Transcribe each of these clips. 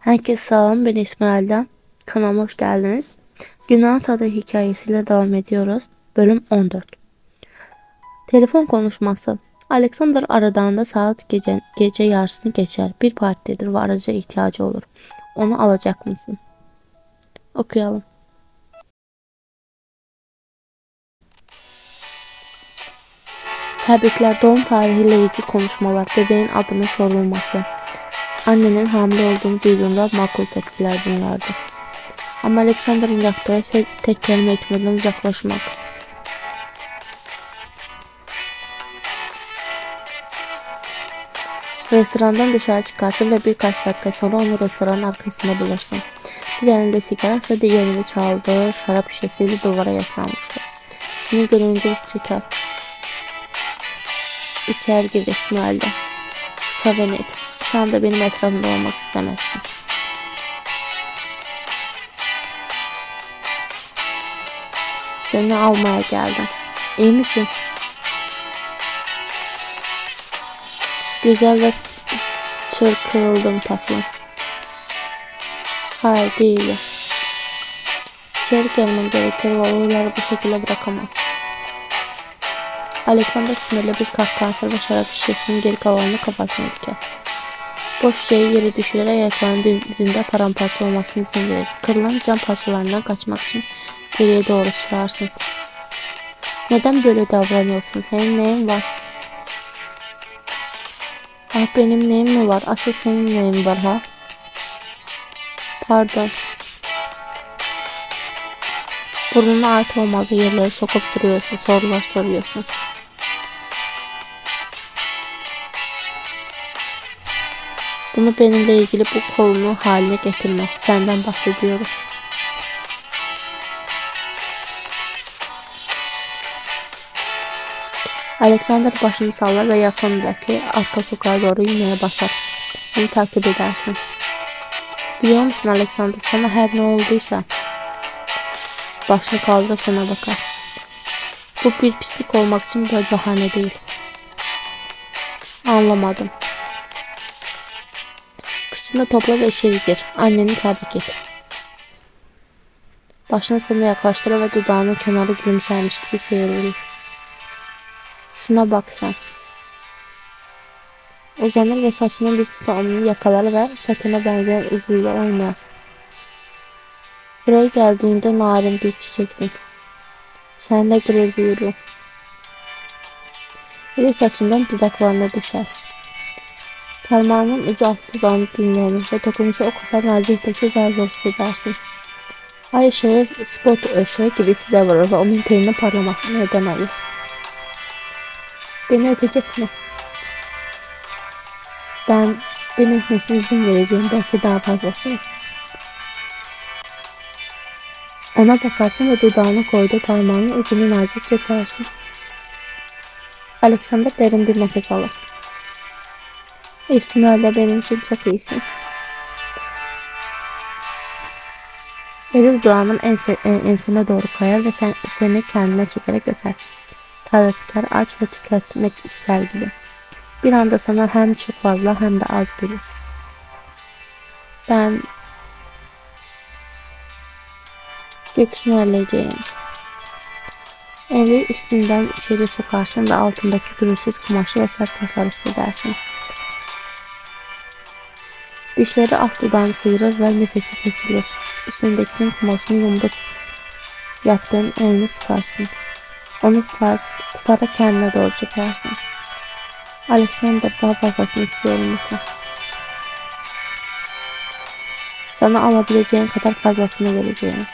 Herkese selam ben İsmail'den. Kanalıma hoş geldiniz. Günah Tadı hikayesiyle devam ediyoruz. Bölüm 14. Telefon konuşması. Alexander aradığında saat gece, gece yarısını geçer. Bir partidir ve araca ihtiyacı olur. Onu alacak mısın? Okuyalım. Tebrikler doğum tarihiyle ilgili konuşmalar, bebeğin adının sorulması. Annenin hamile olduğunu duyduğunda makul tepkiler bunlardır. Ama Alexander'ın yaptığı şey tek kelime etmeden uzaklaşmak. Restorandan dışarı çıkarsın ve birkaç dakika sonra onu restoranın arkasında bulursun. Bir elinde sigara ise diğerinde çaldığı şarap şişesiyle duvara yaslanmıştır. Seni görünce iç çeker. İçer gir İsmail'de. Kısa ve net. Şu anda benim etrafımda olmak istemezsin. Seni almaya geldim. İyi misin? Güzel ve çır kırıldım tatlım. Hayır değil. İçeri gelmen gerekir ve olayları bu şekilde bırakamazsın. Alexander sinirli bir kahkaha atar ve şarap şişesinin geri kalanını kafasına diker. Boş şeyi yere düşürerek ayaklarının dibinde paramparça olmasını izin verir. Kırılan cam parçalarından kaçmak için geriye doğru sıçrarsın. Neden böyle davranıyorsun? Senin neyin var? Ah benim neyim mi var? Asıl senin neyin var ha? Pardon. Burnuna ait olmadığı yerleri sokup duruyorsun. Sorular soruyorsun. Bunu benimle ilgili bu konu haline getirme. Senden bahsediyoruz. Alexander başını sallar ve yakındaki arka sokağa doğru inmeye başlar. Onu takip edersin. Biliyor musun Alexander sana her ne olduysa başını kaldırıp sana bakar. Bu bir pislik olmak için bir bahane değil. Anlamadım. Kıçını topla ve içeri gir. Anneni tebrik et. Başını sana yaklaştırır ve dudağının kenarı gülümsermiş gibi seyirilir. Şuna bak sen. Uzanır ve saçının bir tutamını yakalar ve satine benzeyen ucuyla oynar. Buraya geldiğinde narin bir çiçektin. Seninle gurur duyurum. Biri saçından dudaklarına düşer. Parmağının ucu alt dudağını dinlenir ve dokunuşu o kadar naziktir ki zar zor hissedersin. Ay ışığı spot ışığı gibi size vurur ve onun teninin parlamasına neden olur. Beni öpecek mi? Ben benim öpmesine izin vereceğim belki daha fazlasını. Ona bakarsın ve dudağına koyduğu parmağının ucunu nazikçe öpersin. Alexander derin bir nefes alır. İstimralde benim için çok iyisin. Eli dudağının ense, ensene doğru kayar ve sen, seni kendine çekerek öper. Talepkar aç ve tüketmek ister gibi. Bir anda sana hem çok fazla hem de az gelir. Ben göksünü elleyeceğim. Eli üstünden içeri sokarsın ve altındaki pürüzsüz kumaşı ve sert kaslar hissedersin. Dişleri alt dudağını sıyırır ve nefesi kesilir. Üstündekinin kumaşını yumruk yaptığın elini sıkarsın. Onu tutar, tutarak kendine doğru çekersin. Alexander daha fazlasını istiyorum lütfen. Sana alabileceğin kadar fazlasını vereceğim.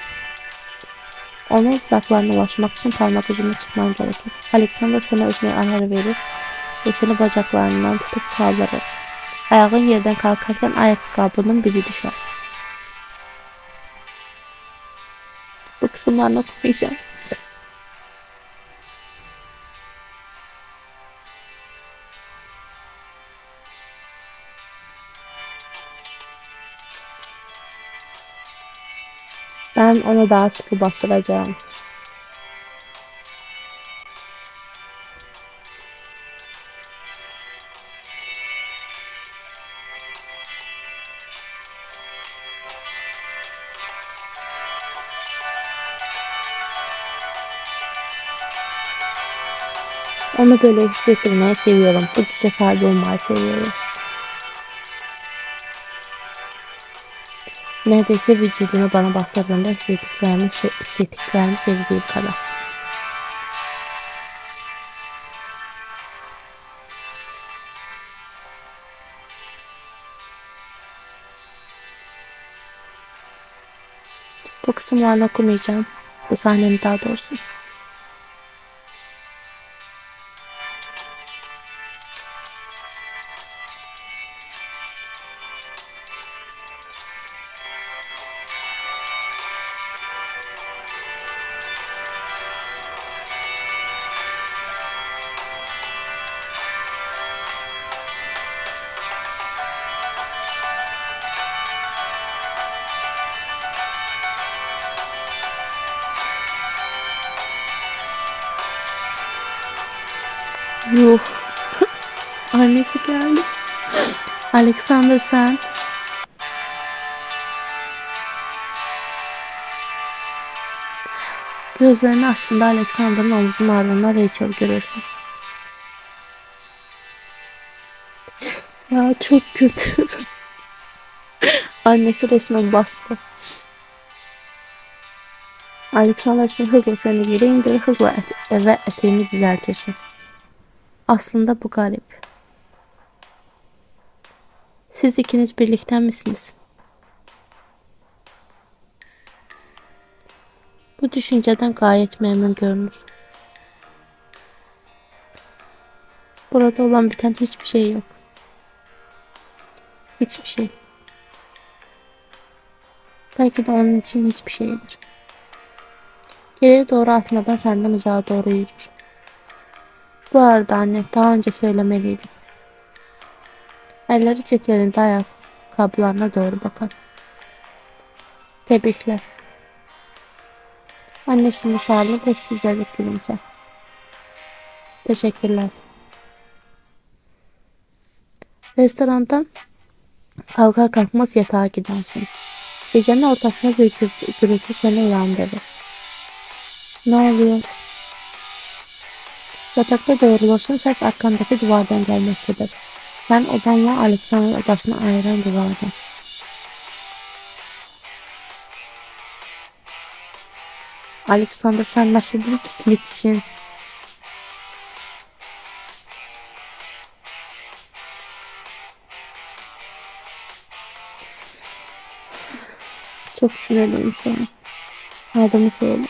Onun dudaklarına ulaşmak için parmak ucuna çıkman gerekir. Alexander seni öpmeye arar verir ve seni bacaklarından tutup kaldırır. Ayağın yerden kalkarken ayakkabının biri düşer. Bu kısımlarını okumayacağım. Ben onu daha sıkı bastıracağım. Onu böyle hissettirmeyi seviyorum. Bu güce sahibi olmayı seviyorum. Neredeyse vücudunu bana bastırdığında hissettiklerimi, se- hissettiklerimi sevdiğim kadar. Bu kısımlarını okumayacağım. Bu sahnenin daha doğrusu. Yuh. Annesi geldi. Alexander sen. Gözlerini açtığında Alexander'ın omzunun ardından Rachel görürsün. Ya çok kötü. Annesi resmen bastı. Alexander hızla seni yere indirir, hızla et eve eteğini düzeltirsin. Aslında bu garip. Siz ikiniz birlikte misiniz? Bu düşünceden gayet memnun görünür. Burada olan biten hiçbir şey yok. Hiçbir şey. Belki de onun için hiçbir şeydir. Geriye doğru atmadan senden uzağa doğru yürür. Bu arada anne daha önce söylemeliydim. Elleri ceplerinde ayakkabılarına doğru bakar. Tebrikler. Annesine sarılır ve sıcacık gülümser. Teşekkürler. Restorandan kalkar kalkmaz yatağa gidersin. Gecenin ortasında bir gürültü seni uyandırır. Ne oluyor? Yatakta doğrulursun ses arkandaki duvardan gelmektedir. Sen odanla Alexander odasını ayıran duvardan. Alexander sen nasıl bir pisliksin? Çok sinirliyim şu an. Adımı söyle.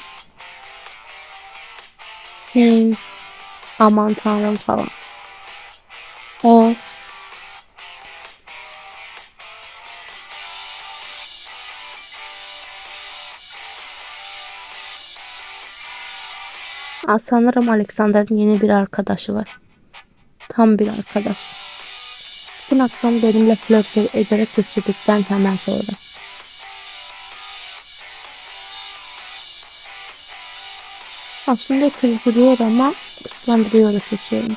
Sen aman tanrım falan. O Aa, sanırım Alexander'ın yeni bir arkadaşı var. Tam bir arkadaş. Bütün akşam benimle flört ederek geçirdikten hemen sonra. Aslında kızdırıyor ama kıskandırıyor seçiyorum.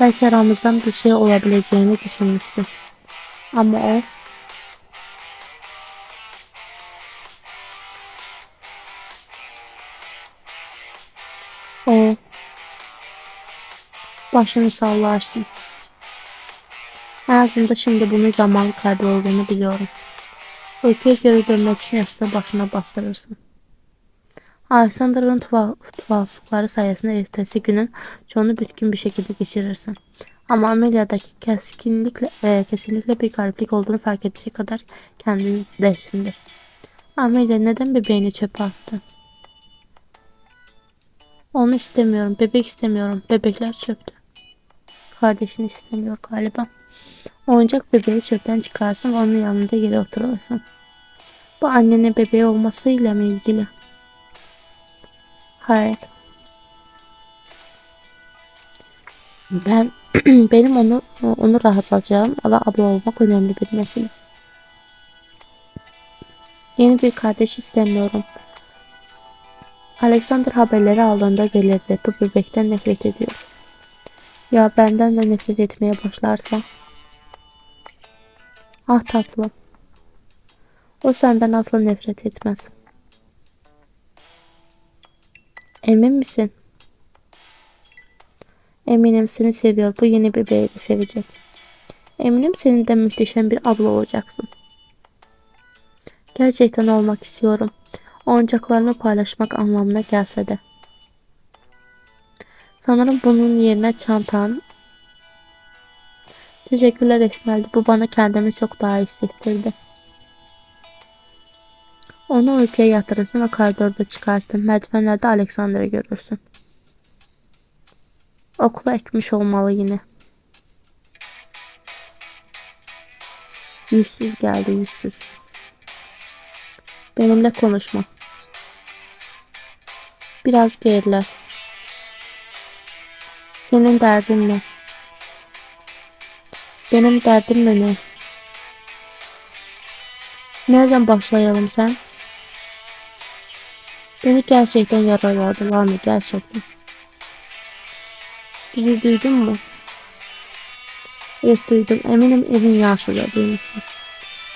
Belki aramızdan bir şey olabileceğini düşünmüştüm. Ama o o başını sallarsın. Hayatımda şimdi bunun zaman kaybı olduğunu biliyorum. Uykuya geri dönmek için başına bastırırsın. Alexander'ın tuhaf, tuhaflıkları sayesinde ertesi günün çoğunu bitkin bir şekilde geçirirsin. Ama Amelia'daki keskinlikle, e, kesinlikle bir gariplik olduğunu fark edecek kadar kendindesindir. Amelia neden bebeğini çöpe attı? Onu istemiyorum. Bebek istemiyorum. Bebekler çöpte. Kardeşini istemiyor galiba. Oyuncak bebeği çöpten çıkarsın onun yanında yere oturursun. Bu annenin bebeği olmasıyla mı ilgili? Hayır. Ben benim onu onu rahatlatacağım ve abla olmak önemli bir mesele. Yeni bir kardeş istemiyorum. Alexander haberleri aldığında delirdi. Bu bebekten nefret ediyor. Ya benden de nefret etmeye başlarsa? Ah tatlım. O senden asla nefret etmez. Emin misin? Eminim seni seviyor. Bu yeni bebeği de sevecek. Eminim senin de muhteşem bir abla olacaksın. Gerçekten olmak istiyorum. Oyuncaklarımı paylaşmak anlamına gelse de. Sanırım bunun yerine çantan. Teşekkürler Esmer'di. Bu bana kendimi çok daha hissettirdi. Onu uykuya yatırırsın ve koridorda çıkarsın. Merdivenlerde Alexander'ı görürsün. Okula ekmiş olmalı yine. Yüzsüz geldi yüzsüz. Benimle konuşma. Biraz gerile. Senin derdin ne? Benim derdim ne? Nereden başlayalım sen? Beni gerçekten yaraladı Lami gerçekten. Bizi duydun mu? Evet duydum. Eminim evin yarısı da duymuştur.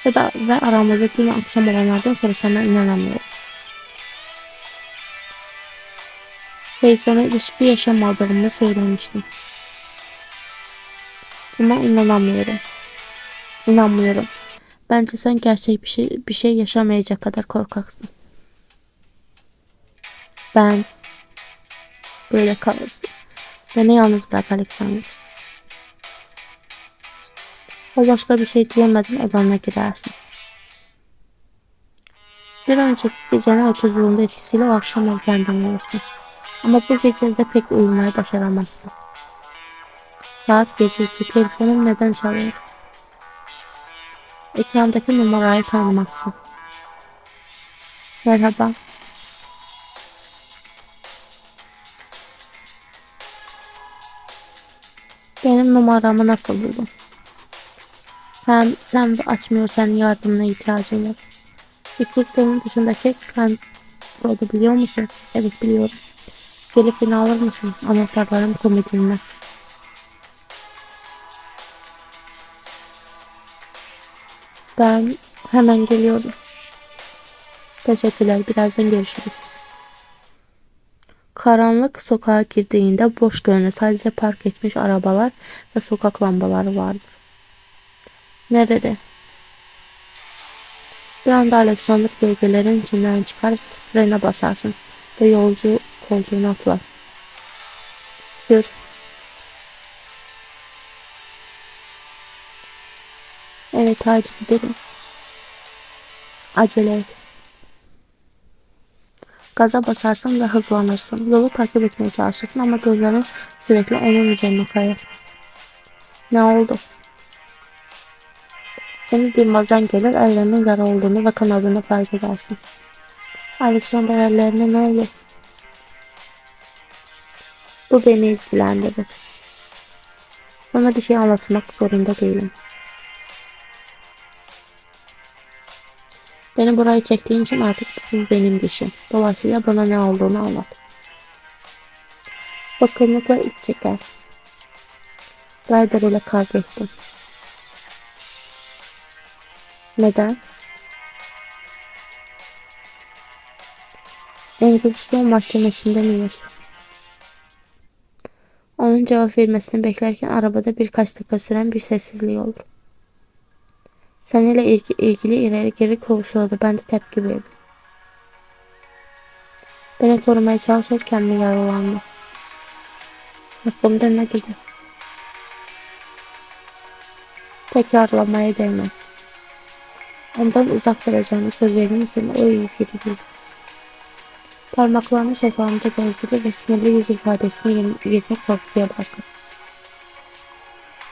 Ve, da, ve aramızda dün akşam olanlardan sonra sana inanamıyorum. Ve sana ilişki yaşamadığımı söylemiştim. Buna inanamıyorum. İnanmıyorum. Bence sen gerçek bir şey bir şey yaşamayacak kadar korkaksın. Ben böyle kalırsın. Beni yalnız bırak Alexander. O başka bir şey diyemeden odana girersin. Bir önceki gecenin ötüzlüğünde etkisiyle o akşam erkenden uyursun. Ama bu gece de pek uyumayı başaramazsın. Saat gece 2 telefonum neden çalıyor? Ekrandaki numarayı tanımazsın. Merhaba. Benim numaramı nasıl buldun? Sen, sen açmıyorsan yardımına ihtiyacım var. İstiklal'ın dışındaki kan kodu biliyor musun? Evet biliyorum. Gelip beni alır mısın? Anahtarlarım komodinle. Ben hemen geliyorum. Teşekkürler. Birazdan görüşürüz. Karanlık sokağa girdiğinde boş görünür. Sadece park etmiş arabalar ve sokak lambaları vardır. Nerede? Bir anda Alexander gölgelerin içinden çıkar frene basarsın ve yolcu koltuğuna atlar. Sür. Evet hadi gidelim. Acele et. Gaza basarsın ve hızlanırsın. Yolu takip etmeye çalışırsın ama gözlerin sürekli onun üzerine kayar. Ne oldu? Seni durmazdan gelir ellerinin yara olduğunu ve kanadını fark edersin. Alexander ellerine ne oldu? Bu beni ilgilendirir. Sana bir şey anlatmak zorunda değilim. Beni buraya çektiğin için artık bu benim dişim. Dolayısıyla bana ne olduğunu anlat. Bakımlıkla iç çeker. Ryder ile kavga ettim. Neden? Engizisyon mahkemesinde miyiz? Onun cevap vermesini beklerken arabada birkaç dakika süren bir sessizlik olur. Seninle ilgi, ilgili ileri geri konuşuyordu. Ben de tepki verdim. Beni korumaya çalışırken mi yaralandı? Hakkımda ne dedi? Tekrarlamaya değmez. Ondan uzak duracağını söz verir misin? O ilgili değil. Parmaklarını şezlonda gezdirir ve sinirli yüz ifadesini yerine korkuya bırakır.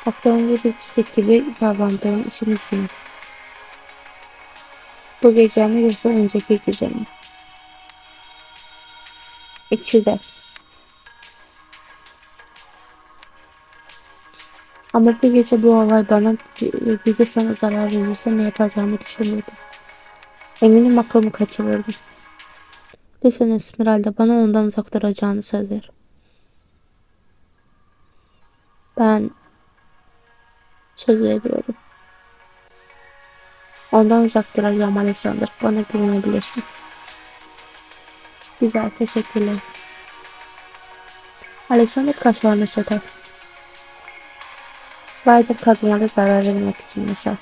Bak önce bir pislik gibi davrandığım için üzgünüm. Bu gece mi yoksa önceki gece mi? İkisi de. Ama bu gece bu olay bana bir de sana zarar verirse ne yapacağımı düşünürdüm. Eminim aklımı kaçırırdım. Lütfen Esmeralda bana ondan uzak duracağını söz ver. Ben söz veriyorum. Ondan uzak duracağım Alexander. Bana güvenebilirsin. Güzel teşekkürler. Alexander kaşlarını çatar. Ryder kadınlara zarar vermek için yaşar.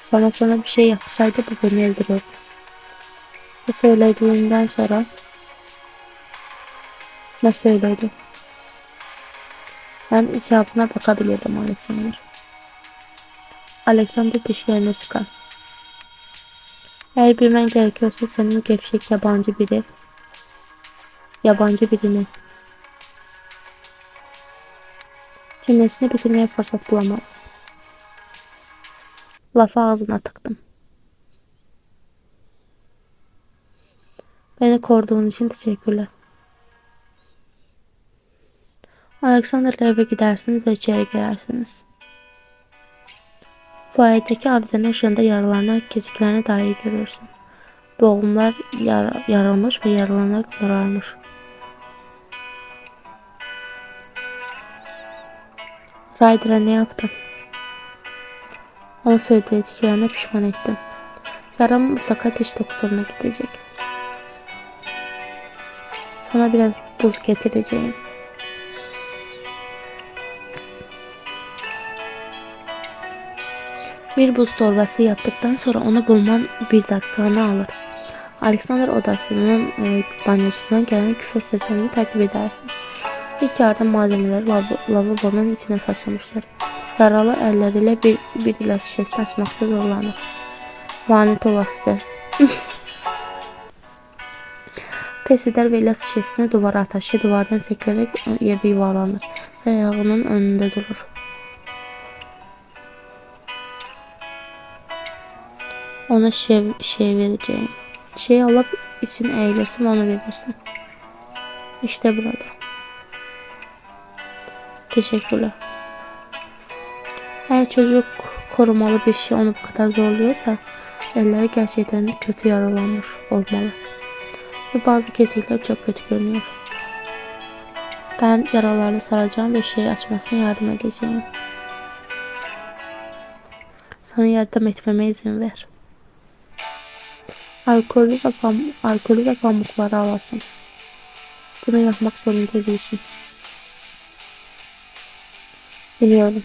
Sana sana bir şey yapsaydı bu beni öldürürdü. Bu söylediğinden sonra ne söyledi? Ben icabına bakabilirim Alexander. Alexander dişlerini sıkar. Eğer bilmen gerekiyorsa senin gevşek yabancı biri, yabancı birini cümlesini bitirmeye fırsat bulamadım. Lafı ağzına tıktım. Beni koruduğun için teşekkürler. Alexander'la eve gidersiniz ve içeri girersiniz. Fuayedeki avizenin ışığında yaralanan keziklerini daha iyi görürsün. Boğumlar yar yarılmış ve yaralanlar kararmış. Ryder'a ne yaptın? Ona söylediklerine pişman ettim. Yaram mutlaka diş doktoruna gidecek. Sana biraz buz getireceğim. Bir buz torbası yaptıktan sonra onu bulman bir dakikanı alır. Alexander odasının e, banyosundan gelen küfür seslerini takip edersin. İlk yardım malzemeleri lav lavabonun içine saçılmışlar. Yaralı elleriyle bir, bir ilaç şişesini açmakta zorlanır. Lanet olasıca. Pes eder ve ilaç şişesini duvara ataşı duvardan sekerek yerde yuvarlanır ve ayağının önünde durur. Ona şey, şey vereceğim. Şey alıp için eğilirsin onu verirsin. İşte burada. Teşekkürler. Eğer çocuk korumalı bir şey onu bu kadar zorluyorsa elleri gerçekten kötü yaralanmış olmalı. Ve bazı kesikler çok kötü görünüyor. Ben yaralarını saracağım ve şeyi açmasına yardım edeceğim. Sana yardım etmeme izin ver. Alkolü ve, pam alkolü ve pamukları alasın. Bunu yapmak zorunda değilsin. Biliyorum.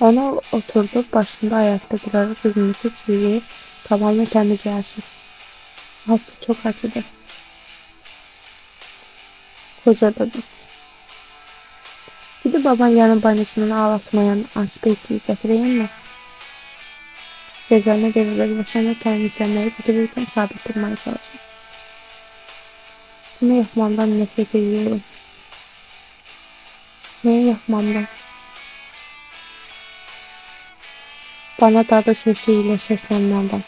Ona oturdu, başında ayakta durarak yüzündeki çiviyi tamamen temizlersin. Ah bu çok acıdı. Koca bebek. Gidip baban yanı banyosundan ağlatmayan ansipeyti getireyim mi? Gözlerine devirir ve seni temizlemeyi bitirirken sabit durmaya çalışır. Bunu yapmamdan nefret ediyorum. Neyi yapmamdan? Bana dadı sesiyle seslenmenden.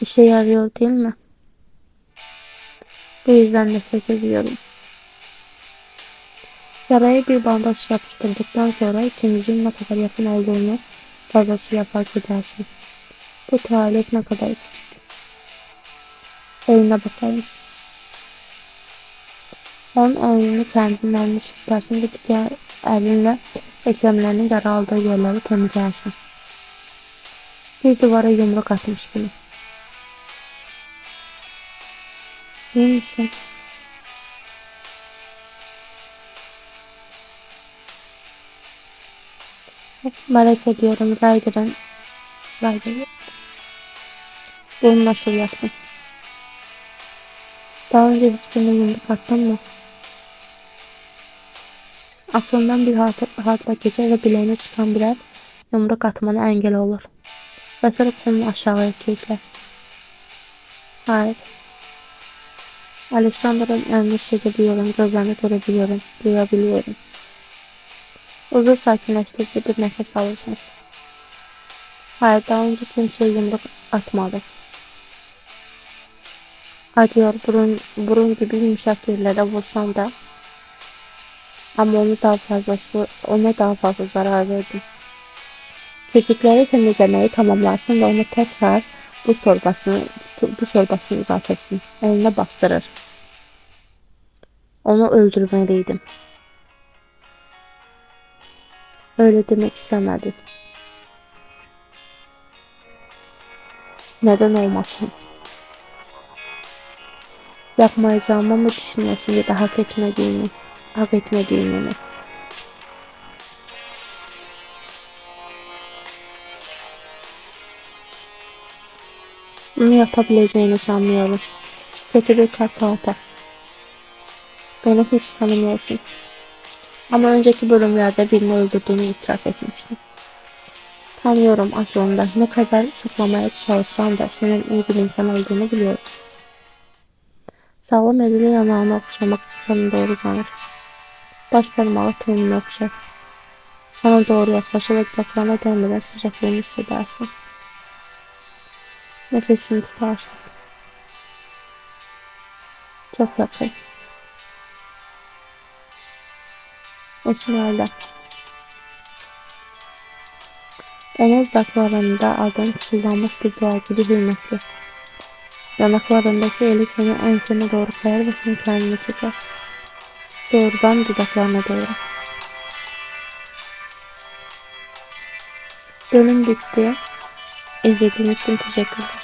İşe yarıyor değil mi? Bu yüzden nefret ediyorum. Yaraya bir bandaj yapıştırdıktan sonra ikimizin ne kadar yakın olduğunu fazlasıyla fark edersin. Bu tuvalet ne kadar küçük. Eline bakayım. Onun elini kendinin eline ve diğer elinle eklemlerinin yara aldığı yerleri temizlersin. Bir duvara yumruk atmış gibi. İyi misin? Merak ediyorum Ryder'ın Ryder'ı bunu nasıl yaptın? Daha önce hiçbirine yumruk attın mı? Aklından bir hatıra geçer ve bileğine sıkan birer yumruk atmana engel olur. Ve sonra kolunu aşağıya kilitler. Hayır. Alexander'ın elini hissedebiliyorum, gözlerini görebiliyorum, duyabiliyorum. Uzun sakinleştirici bir nefes alırsın. Hayır daha önce kimseye yumruk atmadı. Acıyor burun, burun gibi yumuşak yerlere vursan da ama onu daha fazlası ona daha fazla zarar verdim. Kesikleri temizlemeyi tamamlarsın ve onu tekrar buz torbasını buz torbasını uzatırsın. Eline bastırır. Onu öldürmeliydim. Öyle demek istemedim. Neden olmasın? Yapmayacağımı mı düşünüyorsun ya da hak etmediğimi, hak etmediğimi mi? Bunu yapabileceğini sanmıyorum. Kötü bir kalp. Beni hiç tanımıyorsun. Ama önceki bölümlerde birini öldürdüğünü itiraf etmiştin. Tanıyorum aslında. Ne kadar saklamaya çalışsan da senin iyi bir insan olduğunu biliyorum. Sağlam eliyle yanağını okşamak için sana doğru uzanır. Baş parmağı tenini okşar. Sana doğru yaklaşır ve dudaklarına değmeden sıcaklığını hissedersin. Nefesini tutarsın. Çok yakın. İsmail'den. Onun dudaklarında adın fısıldanmış bir dua gibi hürmetli. Yanaklarındaki eli senin ensene doğru kayar ve seni kendine çeker. Doğrudan dudaklarına doğru. Bölüm bitti. İzlediğiniz için teşekkürler.